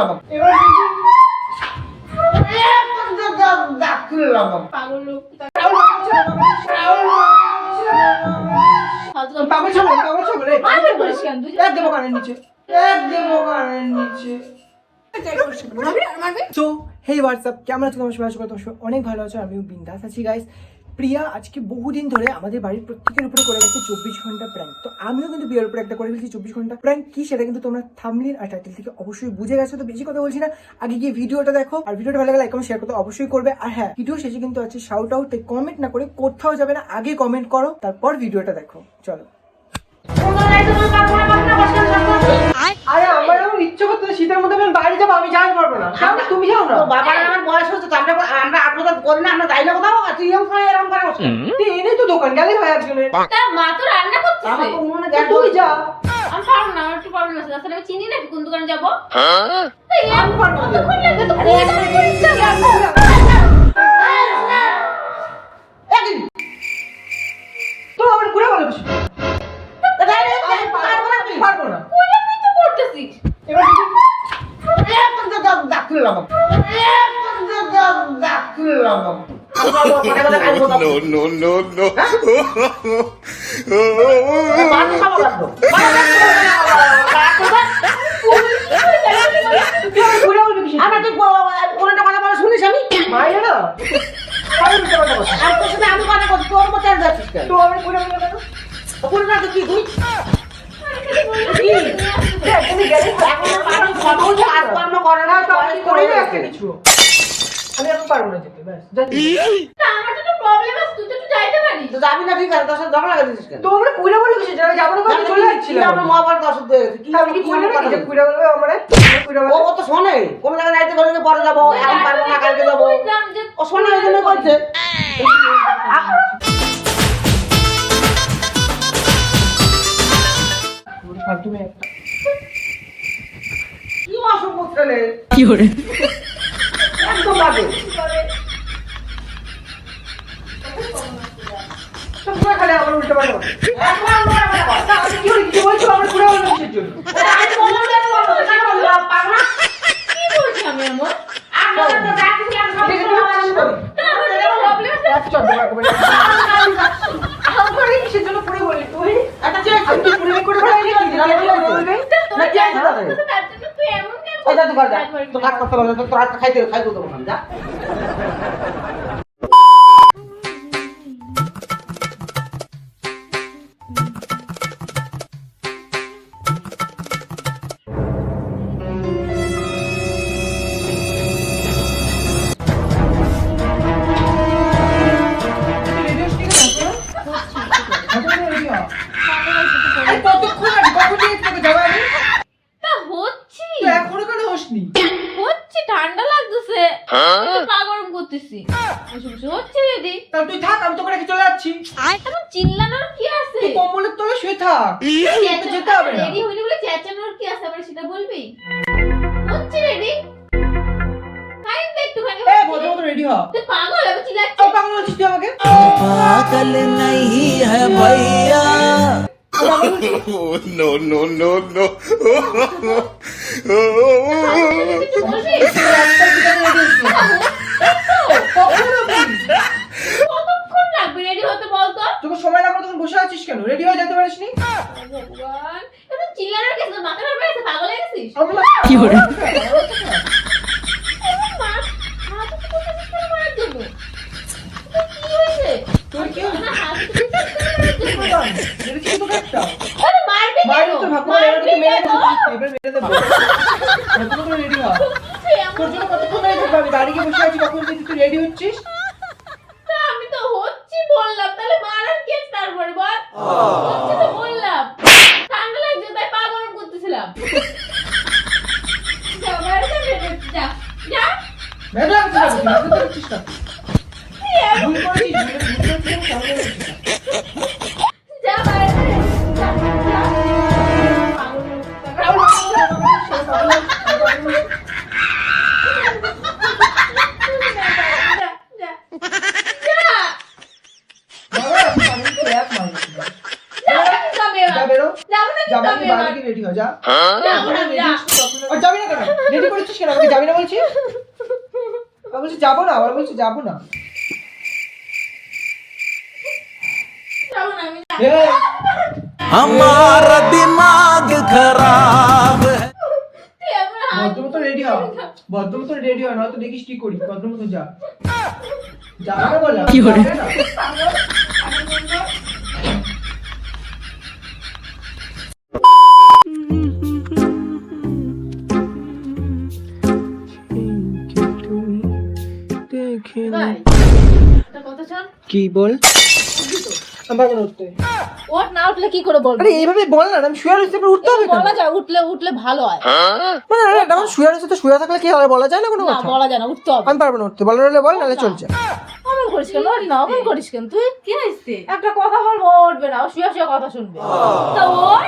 লাগাম এবার দাঁত খুলে লাগাম পাগল লোক। পাগল ছাগল পাগল ছাগল এই। করিস কেন? তুই এক দেবো কানের নিচে। এক দেবো কানের নিচে। সো হেই হোয়াটসঅ্যাপ কেমন আছো? তোমার সবাই? আশা করি তোমার সবাই অনেক ভালো আছো। আমিও বিন্দাস আছি গাইস প্রিয়া আজকে বহুদিন ধরে আমাদের বাড়ির প্রত্যেকের উপরে করে গেছে চব্বিশ ঘণ্টা প্র্যাঙ্ক তো আমিও কিন্তু বিয়ের উপরে একটা করে ফেলছি চব্বিশ ঘণ্টা প্র্যাঙ্ক কি সেটা কিন্তু তোমরা থামলিন আর টাইটেল থেকে অবশ্যই বুঝে গেছো, তো বেশি কথা বলছি না। আগে গিয়ে ভিডিওটা দেখো, আর ভিডিওটা ভালো লাগলে লাইক শেয়ার করতে অবশ্যই করবে। আর হ্যাঁ ভিডিও শেষে কিন্তু আছে শাউট আউট কমেন্ট না করে কোথাও যাবে না, আগে কমেন্ট করো, তারপর ভিডিওটা দেখো। চলো। শীতের মধ্যে আমি বাইরে যাব আমি যাই পারব না না, তুমি যাও না তো বাবার আমার বয়স হচ্ছে তো আমরা আমরা আপনাদের করি না আমরা যাই না কোথাও আর তুই এরকম করে এরকম করে বসে তুই এনে তো দোকান গেলে হয় একজনে তার মা তো রান্না করছে আমার তো মনে দেখ তুই যা আমি পারব না আমার একটু প্রবলেম আছে আসলে আমি চিনি না কোন দোকানে যাব আমি পারব না। কোনটা কথা বলে শুনিস আমি? মাইরে না। আমি। আর তোর সাথে আমি কথা তোর মতো আর যাচ্ছিস কেন? তো আমার ঘুরে বলব কেন? কোনটা তো কি তুই? আমি এখন পারব না যেতে ব্যাস আমার তো প্রবলেম আছে তো যাইতে পারিস তো যাবি কথা চলে যাচ্ছিলাম আমরা মহাভারত অসুদ্ধ হয়ে গেছে কি আমি তো শোনে কোন জায়গায় যাইতে বলে পরে যাব এখন না কালকে যাব ও শোনে ওই জন্য করছে ফালতু মেয়ে একটা কি অসভ্য ছেলে একদম বাজে খালি আমার উল্টো পাল্টা কি বলছো আমার কুইরা বলবে কিসের জন্য হাতটা খাইতে খাইতে না, যা। বসে বসে হচ্ছে রেডি তাহলে তুই থাক আমি তোকে রেখে চলে যাচ্ছি। এখন চিল্লানোর কি আছে? তুই কম্বলের তলে শুয়ে থাক। তোকে যেতে হবে না। রেডি হইনি বলে চেঁচানোর কি আছে? আবার সেটা বলবি? হচ্ছে রেডি? পাগল আর আমাকে? কখন তুই রেডি হচ্ছিস? যাব না আবার বলছি যাব না। আমার দিমাগ খারাপ। বদরুম তো রেডি হও বদরুম তো রেডি হয় না তো দেখিস কি করি। বদরুম তো যা যা মানে বলা? কি করে কি বল? আমি পারব না উঠতে ওঠ না উঠলে কি করে বলব? আরে এইভাবে বল না আমি শুয়ে রয়েছি উঠতে হবে বলা যায় উঠলে উঠলে ভালো হয়। মানে আরে আমার শুয়ে রয়েছে তো শুয়ে থাকলে কি হয়? বলা যায় না কোনো না কথা? বলা যায় না উঠতে হবে। আমি পারব না উঠতে। বল হলে বল নাহলে চলছে। আমল করিস কেন? আর না আমল করিস কেন? তুই কি হইছে একটা কথা বল বলবে না শুয়া শুয়ে শুয়ে কথা শুনবে। তা ওর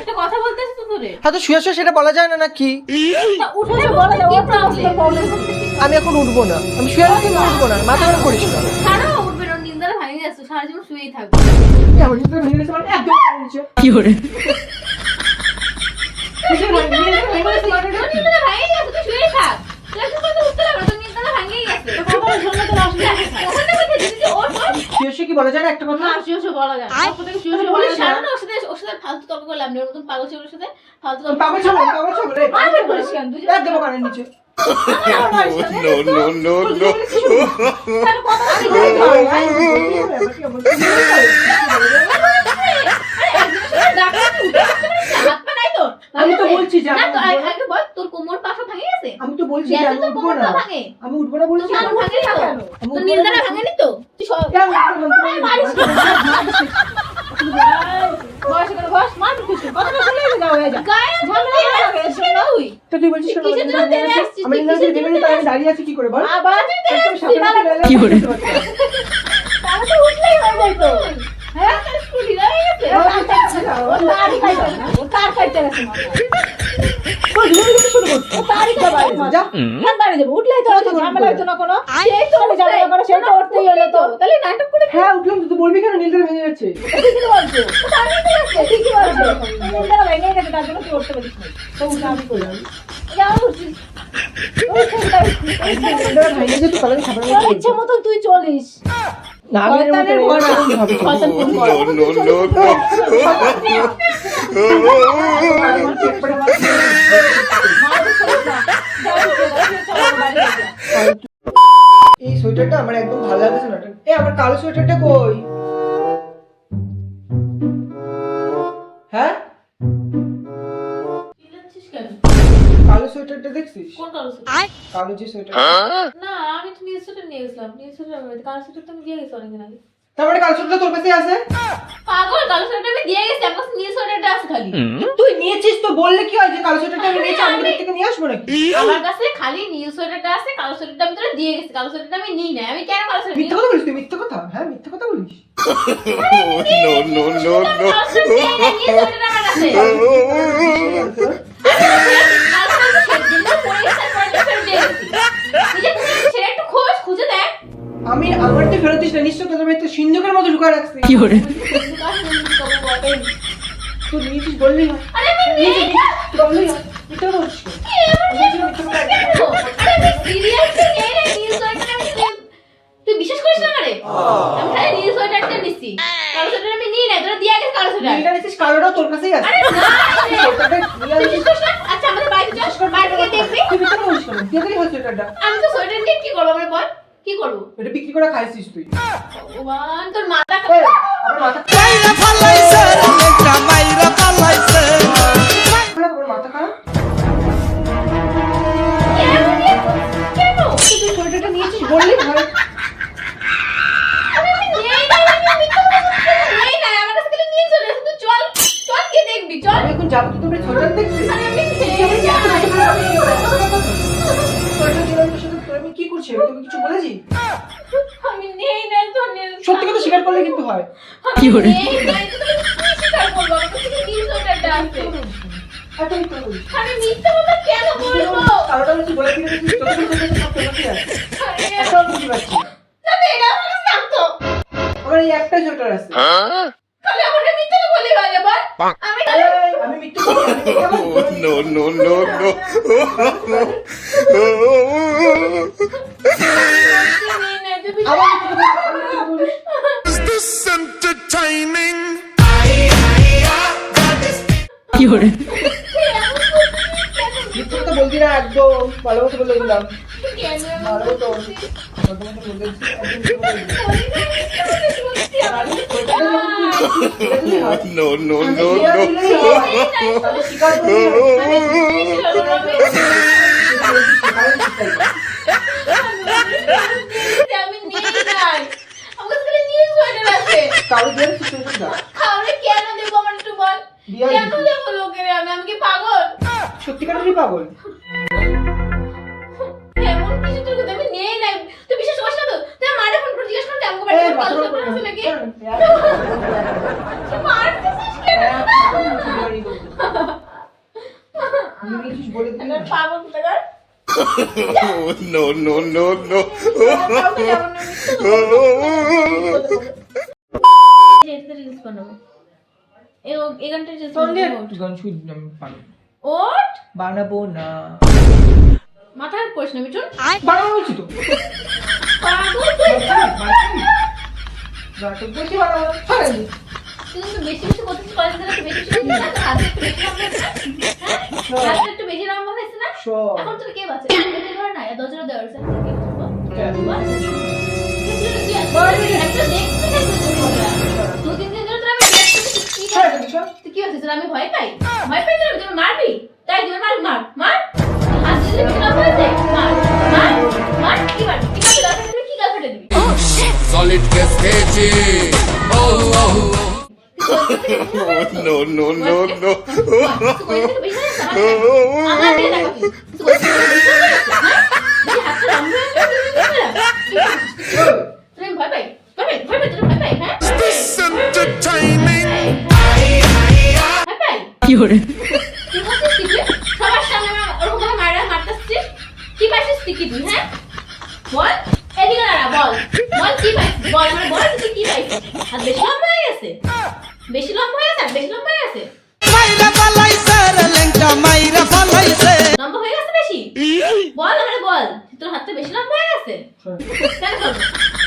একটা কথা বলতেছিস তো তোরে। হ্যাঁ তো শুয়ে শুয়ে সেটা বলা যায় না নাকি? উঠে বলে ওর প্রবলেম আমি এখন উঠবো না। আমি শুয়ে রাখি না উঠবো না। মাথা করিস না ছাড়ো উঠবে না নিন্দারে ভাঙে গেছে সারা জীবন শুয়েই থাকবে। কি করে ভাই তুই শুয়ে থাক। তুই কথা কি বলা যায় একটা কথা বলা যায় ফালতু তর্ক করলাম না ওর পাগল ছেলের সাথে ফালতু তর্ক পাগল ছিল পাগল ছিল রে মারবে কেন তুই এক দেবো নিচে no, no, no, no. আমি তো বলছি যে না তো আমি- আগে বল তোর কোমর পাশা ভাঙে গেছে আমি তো বলছি যে আমি উঠবো না আমি উঠবো না বলছি তো আমি তোর না ভাঙেনি তো করে হয়ে হয়ে। হ্যাঁ, হয়ে খাইতে গেছে। হ্যাঁ, হ্যাঁ উঠলাম তো বলবি কেন নীলটা ভেঙে যাচ্ছে ইচ্ছে মতো তুই চলিস এই সোয়েটারটা আমার একদম ভালো লাগছে না। এ আমার কালো সোয়েটারটা কই? হ্যাঁ? সোয়েটারটা দেখছিস কোন কালো সুট? কালো যে সোয়েটার না আমি তো নীল সুটে নিয়ে গেছিলাম নীল সুটে কালো সুটে তো আমি দিয়ে গেছি অনেকদিন আগে তারপরে মানে কালো সোয়েটারটা তোর কাছে আছে পাগল কালো সুটে আমি দিয়ে গেছি আমার নীল সুটেটা আছে খালি তুই নিয়েছিস তো বললে কি হয় যে কালো সোয়েটারটা আমি নিয়েছি আমি থেকে নিয়ে আসব নাকি আমার কাছে খালি নীল সোয়েটারটা আছে কালো সোয়েটারটা আমি তোরা দিয়ে গেছি কালো সোয়েটারটা আমি নিই না আমি কেন কালো সোয়েটার মিথ্যা কথা বলিস তুই মিথ্যা কথা হ্যাঁ মিথ্যা কথা বলিস No, no, no, no. কালো সোয়েটার দিয়ে না, নীল সোয়েটার আমার কাছে কালো সোয়েটার সেট দিন না পরে গেছে তারপরে তো ফেরত দিয়ে গেছি নিজে থেকে সেটা একটু খোঁজ খুঁজে আমি আমার তো ফেরত দিস না নিশ্চয় তোদের বাড়িতে সিন্ধুকের মতো লুকায় রাখছি। কি করে? আমি নিই না দিয়ে গেছিস কালো সোয়েটার। তোর কাছেই আছে। না আচ্ছা আমাদের তো আমি তো সোয়েটার কি করব আমার বল? কি করব? এটা বিক্রি করে খাইছিস তুই। তোর মাথা আমার মাথা মাইরা ফালাইছে একটা মাইরা ফালাইছে। তোর চল এখন যাব তুমি ছোট দেখছি করছি আমি তোকে কিছু বলেছি? আমি নেই না তো নেই সত্যি কথা স্বীকার করলে কিন্তু হয়। কি করে নেই না তো তুমি স্বীকার করব বলিস আমি মিথ্যা কথা কেন বলব? কারোটা আমি বলে তোর সব আছে। বুঝতে পারছি না। এটা আমার থাকতো। আমার এই একটাই সোয়েটার আছে। তাহলে আমাকে মিথ্যা বলি হয়ে যাবে। আমি আমি মিথ্যে বলছি, আমি মিথ্যে বলছি। খাওয়ারে কেন দেবো আমার একটু বল? কেন দেবো লোকের আমি আমি কি পাগল? সত্যিকারেরই পাগল? আমি নিয়ে নাই। তুই বিশ্বাস করিস না তো? তুই আমার ফোন করে জিজ্ঞেস করতে আমাকে বাড়ি এই, থেকে বাথরুম কল করে আছে নাকি? তুই মারতেছিস কেন? আমি কিছু বলে দিই। আমার পাগল কোথাকার No, no, no, no. এতে রিলস বানাবো। এই গানটা রিলস বানাবো। একটু গান শুই আমি পারব না। ওট? বানাবো না। মাথা হাত পড়িস না মিঠুন। বানাবো বলছি তো। হয়েছে। হয়েছে। এখন তোর কে? বাঁচে না দরজা দেওয়ার আছে? কে কেন? বল একটা দেখতে দেখতে দু তিন দিন আমি ভয় পাই? ভয় পাই তোর? মারবি? তাই তুমি মার মার মার। কি কি কি সলিড কেস খেয়েছি ও ও No, no, no, no. This entertaining? হ্যাঁ? বল এদিকে দাঁড়া বল বল কি পাইছিস বল মানে বল তুই কি পাইছিস আর বেশি লম্বা হয়ে গেছে? বেশি লম্বা হয়ে গেছে আর বেশি লম্বা হয়ে গেছে? মাইরা পালাইছে রে লেংটা মাইরা পালাইছে লম্বা হয়ে গেছে বেশি? বল আমারে বল তোর হাতটা বেশি লম্বা হয়ে গেছে? কেন বল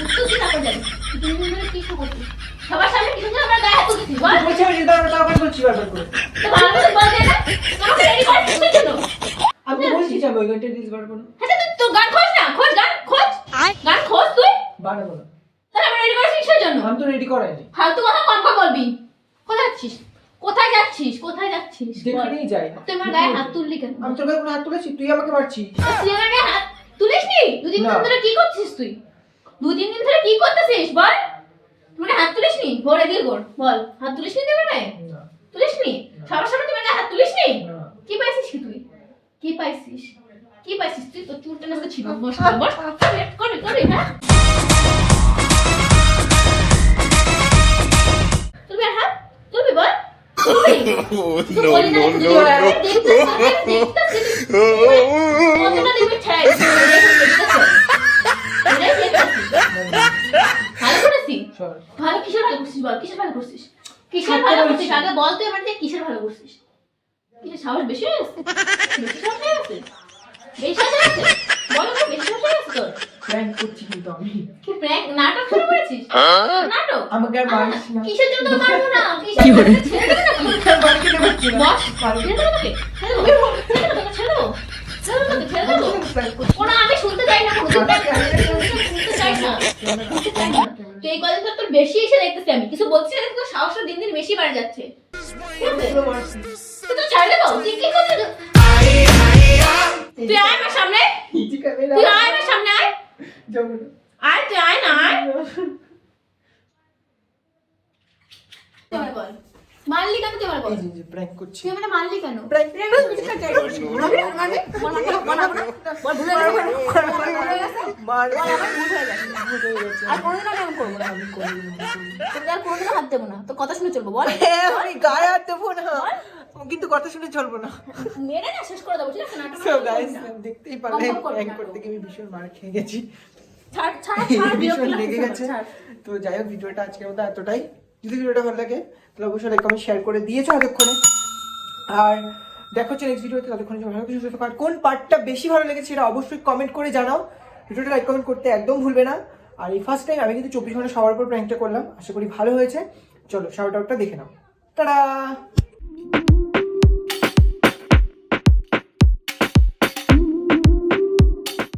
উত্তর কি তারপর যাবি তুই দুজন কি করছিস? সবার সামনে কিছু আমরা গায়ে হাত তুলছিস বল। বলছি আমি তারপর তারপর বলছি বারবার করে। তো ভালো করে বল দে না আমাকে রেডি করে আমি বলছি যে আমি ওই গানটা রিলস বানাবো না আচ্ছা তুই তোর গান খোঁজ না? খোঁজ গান খোঁজ। গান খোঁজ তুই? বানাবো না তাহলে আমি রেডি করেছি কিসের জন্য? আমি তো রেডি করাইনি। ফালতু কথা কম কম বলবি। কোথায় যাচ্ছিস? কোথায় যাচ্ছিস? কোথায় যাচ্ছিস। যেখানেই যাই তুই আমার গায়ে হাত তুললি কেন? আমি তোর গায়ে কোনো হাত তুলেছি? তুই আমাকে মারছিস? তুই আমার গায়ে হাত তুলিসনি? দুদিন। দিন ধরে কি করছিস তুই? দু তিন দিন ধরে কি করতেছিস? বল। তুমি হাত তুলিসনি? ভরে দিয়ে গোর বল। হাত তুলিসনি দেবে না। তুলিসনি? সবার সামনে তুমি হাত তুলিসনি? না। কি পাইছিস কি তুই? কি পাইছিস? কি পাইছিস? তুই তো চুলটা না ছিল বস। বস। করবি করবি হ্যাঁ? No, no, no, no, no, no, no, no. no, ভালো কিসের করছিস বল কিসের ভালো করছিস কিসের ভালো করছিস? আগে বল তুই আমার কিসের ভালো করছিস। কিসের সাহস বেশি হয়ে গেছে? বেশি সাহস হয়ে গেছে? বেশি সাহস গেছে বেশি সাহস তোর? প্র্যাঙ্ক করছি কিন্তু আমি। কি প্র্যাঙ্ক নাটক শুরু করেছিস? নাটক? আমাকে আর মারিস না কিসের জন্য মারবো না? কিসের জন্য ছেড়ে দেবে? নাকি? বাড়িতে নেবে বস? ছেড়ে দেবো তোকে ছেড়ে দেবো? তোকে ছেড়ে দেবো? ছেড়ে দেবো ছেড়ে দেবো? প্র্যাঙ্ক আমি শুনতে চাই না শুনতে চাই না শুনতে চাই না। তুই এই কদিন তোর বেশি এসে দেখতেছি আমি। কিছু বলছিস না তোর সাহসটা দিন দিন বেশি বাড়ে যাচ্ছে। আছে? তুই তো ছাড় তুই কি করছিস? তুই আয় আমার সামনে। তুই আয় আমার সামনে আয়। আয় তুই আয় না আয়। মারলি কেন তুই আমার বল প্র্যাঙ্ক করছি। তুই আমার মারলি কেন প্র্যাঙ্ক আর কোনোদিন আমি এমন করব না। তোকে আর কোনোদিনও হাত দেবো না। তোর কথা শুনে চলবো বল। আমি গায়ে হাত দেবো না। কিন্তু কথা শুনে চলবো না। মেরে না শেষ করে দেবো ঠিক আছে? নাটক সো গাইস দেখতেই পারলে প্র্যাঙ্ক করতে গিয়ে আমি ভীষণ মার খেয়ে গেছি। ভীষণ লেগে গেছে। তো যাই হোক ভিডিওটা আজকের মতো এতটাই। যদি ভিডিওটা ভালো লাগে তাহলে অবশ্যই লাইক কমেন্ট শেয়ার করে দিয়েছ এতক্ষণে। আর দেখো হচ্ছে নেক্সট ভিডিওতে ততক্ষণ ভালো কিছু সুস্থ থাকো। কোন পার্টটা বেশি ভালো লেগেছে সেটা অবশ্যই কমেন্ট করে জানাও। ভিডিওটা লাইক কমেন্ট করতে একদম ভুলবে না। আর এই ফার্স্ট টাইম আমি কিন্তু চব্বিশ ঘণ্টা সবার উপর প্র্যাঙ্কটা করলাম। আশা করি ভালো হয়েছে। চলো শাওয়ার আউটটা দেখে নাও। টাটা!